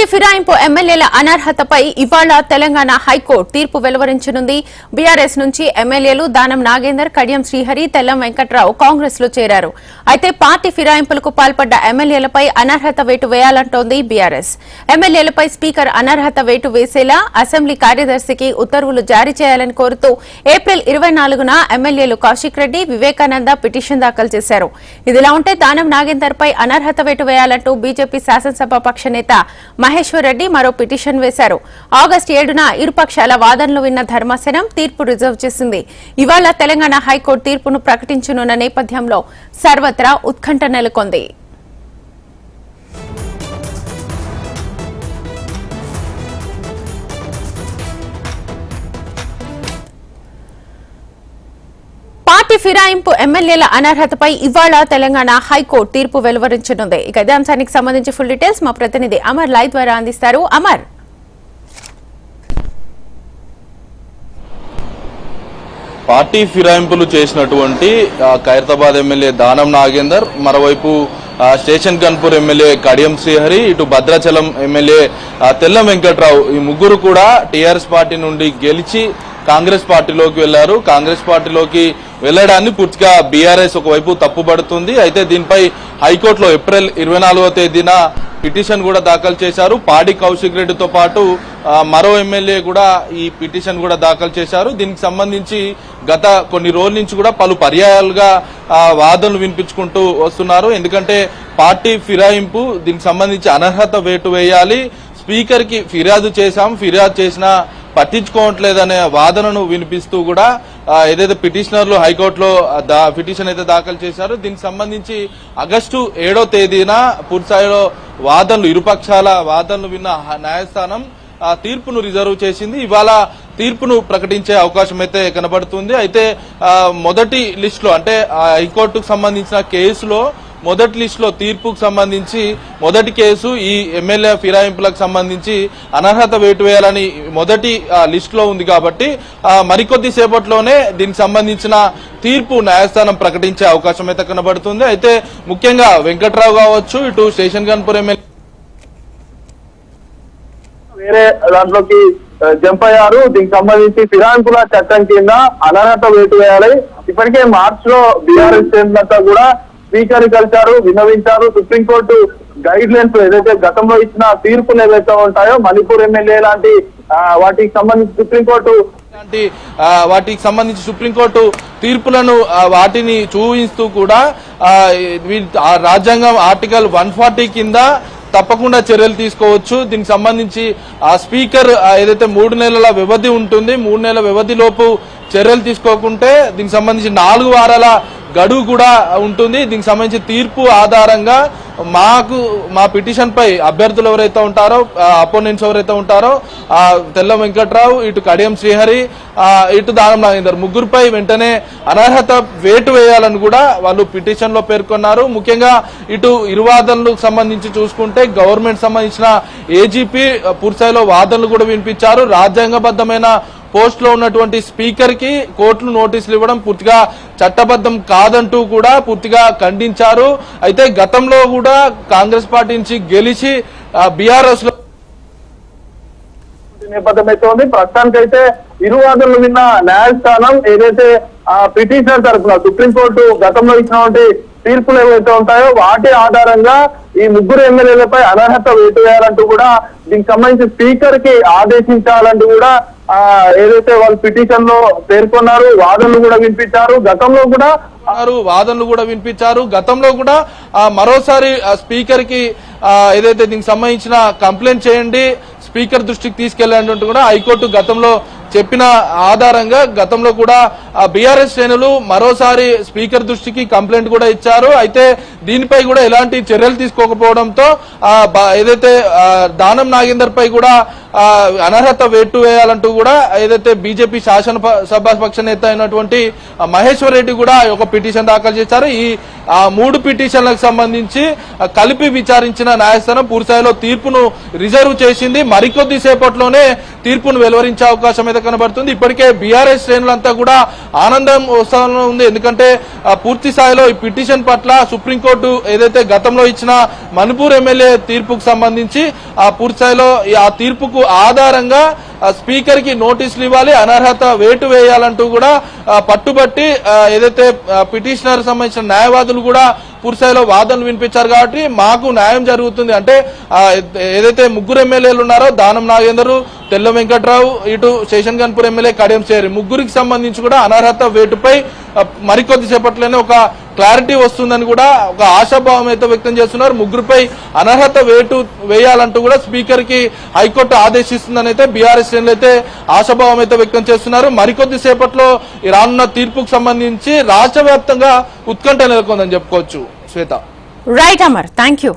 Party ఫిరాయింపు ఎమ్మెల్యేల అనర్హతపై ఇవాళ Telangana high court తీర్పు వెలువరించనుంది. బీఆర్ఎస్ నుంచి ఎమ్మెల్యేలు దానం నాగేందర్ కడియం శ్రీహరి తెల్లం వెంకట్రావు కాంగ్రెస్లో చేరారు. అయితే పార్టీ ఫిరాయింపులకు పాల్పడ్డ ఎమ్మెల్యేలపై అనర్హత వేటు వేయాలంటోంది బీఆర్ఎస్. ఎమ్మెల్యేలపై స్పీకర్ అనర్హత వేటు వేసేలా అసెంబ్లీ కార్యదర్శికి ఉత్తర్వులు జారీ చేయాలని కోరుతూ ఏప్రిల్ ఇరవై నాలుగున ఎమ్మెల్యేలు కౌశిక్ రెడ్డి వివేకానంద పిటిషన్ దాఖలు చేశారు. ఇదిలా ఉంటే దానం నాగేందర్ పై అనర్హత వేటు వేయాలంటూ బీజేపీ శాసనసభ పక్ష నేత మహేశ్వర్ రెడ్డి మరో పిటిషన్ వేశారు. ఆగస్టు ఏడున ఇరుపక్షాల వాదనలు విన్న ధర్మాసనం తీర్పు రిజర్వ్ చేసింది. ఇవాళ తెలంగాణ హైకోర్టు తీర్పును ప్రకటించనున్న నేపథ్యంలో సర్వత్రా ఉత్కంఠ నెలకొంది. పార్టీ ఫిరాయింపు ఎమ్మెల్యేల అనర్హతపై ఇవాళ తెలంగాణ హైకోర్టు తీర్పు వెలువరించనుంది. ఇక ఇదే అంశానికి సంబంధించి ఫుల్ డీటెయిల్స్ మా ప్రతినిధి అమర్ లైవ్ ద్వారా అందిస్తారు. అమర్. పార్టీ ఫిరాయింపులు చేసినటువంటి ఖైరతాబాద్ ఎమ్మెల్యే దానం నాగేందర్ మరోవైపు స్టేషన్ గన్పూర్ ఎమ్మెల్యే కడియం శ్రీహరి ఇటు భద్రాచలం ఎమ్మెల్యే తెల్లం వెంకట్రావు ఈ ముగ్గురు కూడా టీఆర్ఎస్ పార్టీ నుండి గెలిచి కాంగ్రెస్ పార్టీలోకి వెళ్ళారు కాంగ్రెస్ పార్టీలోకి వెళ్ళడాన్ని పూర్తిగా బీఆర్ఎస్ ఒకవైపు తప్పుపడుతుంది అయితే దీనిపై హైకోర్టులో ఏప్రిల్ ఇరవై నాలుగో తేదీన పిటిషన్ కూడా దాఖలు చేశారు. పాడి కౌశిక్ రెడ్డితో పాటు మరో ఎమ్మెల్యే కూడా ఈ పిటిషన్ కూడా దాఖలు చేశారు. దీనికి సంబంధించి గత కొన్ని రోజుల నుంచి కూడా పలు పర్యాయాలుగా వాదనలు వినిపించుకుంటూ వస్తున్నారు. ఎందుకంటే పార్టీ ఫిరాయింపు దీనికి సంబంధించి అనర్హత వేటు వేయాలి. స్పీకర్కి ఫిర్యాదు చేశాం. ఫిర్యాదు చేసినా పట్టించుకోవట్లేదనే వాదనను వినిపిస్తూ కూడా ఏదైతే పిటిషనర్లు హైకోర్టులో దా పిటిషన్ అయితే దాఖలు చేశారో దీనికి సంబంధించి ఆగస్టు ఏడో తేదీన పూర్తిస్థాయిలో వాదనలు ఇరుపక్షాల వాదనలు విన్న న్యాయస్థానం ఆ తీర్పును రిజర్వ్ చేసింది. ఇవాళ తీర్పును ప్రకటించే అవకాశం అయితే కనబడుతుంది. అయితే మొదటి లిస్టులో అంటే హైకోర్టుకు సంబంధించిన కేసులో మొదటి లిస్టులో తీర్పుకు సంబంధించి మొదటి కేసు ఈ ఎమ్మెల్యే ఫిరాయింపులకు సంబంధించి అనర్హత వేటు వేయాలని మొదటి లిస్టులో ఉంది కాబట్టి మరికొద్ది సేపట్లోనే దీనికి సంబంధించిన తీర్పు న్యాయస్థానం ప్రకటించే అవకాశం అయితే కనబడుతుంది. అయితే ముఖ్యంగా వెంకట్రావు కావచ్చు ఇటు స్టేషన్ గన్పూర్ ఎమ్మెల్యే వేరే దాంట్లోకి జంప్ అయ్యారు. దీనికి సంబంధించి ఫిరాయింపుల చట్టం కింద అనర్హత వేటు వేయాలి. ఇప్పటికే మార్చ్లో బీఆర్ఎస్ చేసినంతా కూడా స్పీకర్ కలిశారు విన్నవించారు. సుప్రీంకోర్టు గైడ్ లైన్స్ ఏదైతే గతంలో ఇచ్చిన తీర్పులు ఏవైతే ఉంటాయో మణిపూర్ ఎమ్మెల్యే లాంటి వాటికి సంబంధించి సుప్రీంకోర్టు లాంటి వాటికి సంబంధించి సుప్రీంకోర్టు తీర్పులను వాటిని చూపిస్తూ కూడా వీ- ఆ రాజ్యాంగం ఆర్టికల్ వన్ ఫార్టీ కింద తప్పకుండా చర్యలు తీసుకోవచ్చు. దీనికి సంబంధించి ఆ స్పీకర్ ఏదైతే మూడు నెలల వ్యవధి ఉంటుంది మూడు నెలల వ్యవధిలోపు చర్యలు తీసుకోకుంటే దీనికి సంబంధించి నాలుగు వారాల గడువు కూడా ఉంటుంది. దీనికి సంబంధించి తీర్పు ఆధారంగా మాకు మా పిటిషన్ పై అభ్యర్థులు ఎవరైతే ఉంటారో అపోనెంట్స్ ఎవరైతే ఉంటారో తెల్ల వెంకట్రావు ఇటు కడియం శ్రీహరి ఇటు దానం నాగేందర్ ముగ్గురుపై వెంటనే అనర్హత వేటు వేయాలని కూడా వాళ్ళు పిటిషన్లో పేర్కొన్నారు. ముఖ్యంగా ఇటు ఇరువాదనలకు సంబంధించి చూసుకుంటే గవర్నమెంట్ సంబంధించిన ఏజీపీ పూర్తిస్థాయిలో వాదనలు కూడా వినిపించారు. రాజ్యాంగబద్ధమైన పోస్ట్లో ఉన్నటువంటి స్పీకర్కి కోర్టులు నోటీసులు ఇవ్వడం పూర్తిగా చట్టబద్ధం కాదంటూ కూడా పూర్తిగా ఖండించారు. అయితే గతంలో కూడా కాంగ్రెస్ పార్టీ నుంచి గెలిచి బీఆర్ఎస్లో నేపథ్యం అయితే ఉంది. ప్రస్తుతానికైతే ఇరు విన్న న్యాయస్థానం ఏదైతే పిటిషనర్ తరఫున సుప్రీంకోర్టు గతంలో ఇచ్చినటువంటి తీర్పులు ఏవైతే ఉంటాయో వాటి ఆధారంగా ఈ ముగ్గురు ఎమ్మెల్యేలపై అనర్హత వేటు వేయాలంటూ కూడా దీనికి సంబంధించి స్పీకర్కి ఆదేశించాలంటూ కూడా ఆ ఏదైతే వాళ్ళు పిటిషన్లో పేర్కొన్నారు వాదనలు కూడా వినిపించారు. గతంలో కూడా వాదనలు కూడా వినిపించారు. గతంలో కూడా ఆ, మరోసారి స్పీకర్కి ఏదైతే దీనికి సంబంధించిన కంప్లైంట్ చేయండి స్పీకర్ దృష్టికి తీసుకెళ్ళాలంటూ కూడా హైకోర్టు గతంలో చెప్పిన ఆధారంగా గతంలో కూడా బీఆర్ఎస్ శ్రేణులు మరోసారి స్పీకర్ దృష్టికి కంప్లైంట్ కూడా ఇచ్చారు. అయితే దీనిపై కూడా ఎలాంటి చర్యలు తీసుకోకపోవడంతో ఏదైతే దానం నాగేందర్ పై కూడా అనర్హత వేటు వేయాలంటూ కూడా ఏదైతే బీజేపీ శాసన సభాపక్ష నేత అయినటువంటి మహేశ్వర్ రెడ్డి కూడా ఒక పిటిషన్ దాఖలు చేశారు. ఈ మూడు పిటిషన్లకు సంబంధించి కలిపి విచారించిన న్యాయస్థానం పూర్తిస్థాయిలో తీర్పును రిజర్వ్ చేసింది. మరికొద్ది సేపట్లోనే తీర్పును వెలువరించే అవకాశం అయితే కనబడుతుంది. ఇప్పటికే బీఆర్ఎస్ శ్రేణులంతా కూడా ఆనందం ఉత్సాహంలో ఉంది. ఎందుకంటే ఆ, పూర్తి స్థాయిలో ఈ పిటిషన్ పట్ల సుప్రీంకోర్టు ఏదైతే గతంలో ఇచ్చిన మణిపూర్ ఎమ్మెల్యే తీర్పుకు సంబంధించి ఆ పూర్తి స్థాయిలో ఆ తీర్పుకు ఆధారంగా స్పీకర్కి నోటీసులు ఇవ్వాలి అనర్హత వేటు వేయాలంటూ కూడా పట్టుబట్టి ఏదైతే పిటిషనర్ సంబంధించిన న్యాయవాదులు కూడా పూర్తిస్థాయిలో వాదనలు వినిపించారు కాబట్టి మాకు న్యాయం జరుగుతుంది. అంటే ఏదైతే ముగ్గురు ఎమ్మెల్యేలు ఉన్నారో దానం నాగేందరు తెల్ల వెంకట్రావు ఇటు శేషన్ గన్పూర్ ఎమ్మెల్యే కడియం చేరి ముగ్గురికి సంబంధించి కూడా అనర్హత వేటుపై మరికొద్ది సేపట్లోనే ఒక క్లారిటీ వస్తుందని కూడా ఒక ఆశాభావం అయితే వ్యక్తం చేస్తున్నారు. ముగ్గురుపై అనర్హత వేటు వేయాలంటూ కూడా స్పీకర్కి హైకోర్టు ఆదేశిస్తుందని అయితే బీఆర్ఎస్ శ్రేణులు అయితే ఆశాభావం అయితే వ్యక్తం చేస్తున్నారు. మరికొద్ది సేపట్లో రానున్న తీర్పుకు సంబంధించి రాష్ట్ర వ్యాప్తంగా ఉత్కంఠ నెలకొందని చెప్పుకోవచ్చు. Swetha. Right Amar thank you